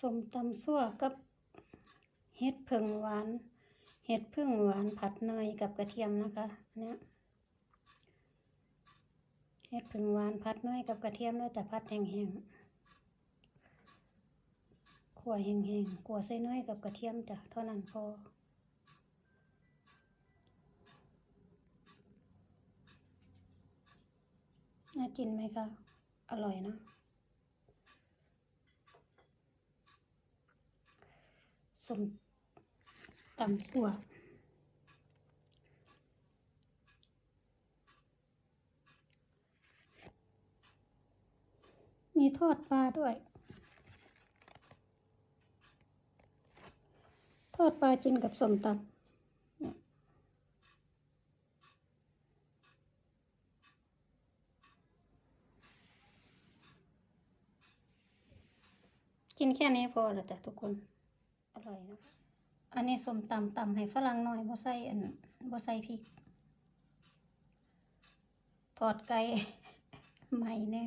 ส้มตำซั่วกับเห็ดผึ่งหวาน เห็ดผึ่งหวานผัดเนยกับกระเทียมนะคะนเนี่ยเห็ดผึ่งหวานผัดเนยกับกระเทียมเลยแต่ผัดแห้งๆขั่วแห้งๆขั่วใส่เนยกับกระเทียมจ้ะเท่านั้นพอ น่ากินไหมคะ อร่อยเนะ สมตำสั่วมีทอดปลาด้วย ทอดปลากินกับส้มตำกินแค่นี้พอแล้วจ้ะทุกคน อร่อยนะอันนี้ส้มตำตำให้ฝรั่งหน่อยบ่ใส่อันบ่ใส่พริก ทอดไก่ ใหม่แน่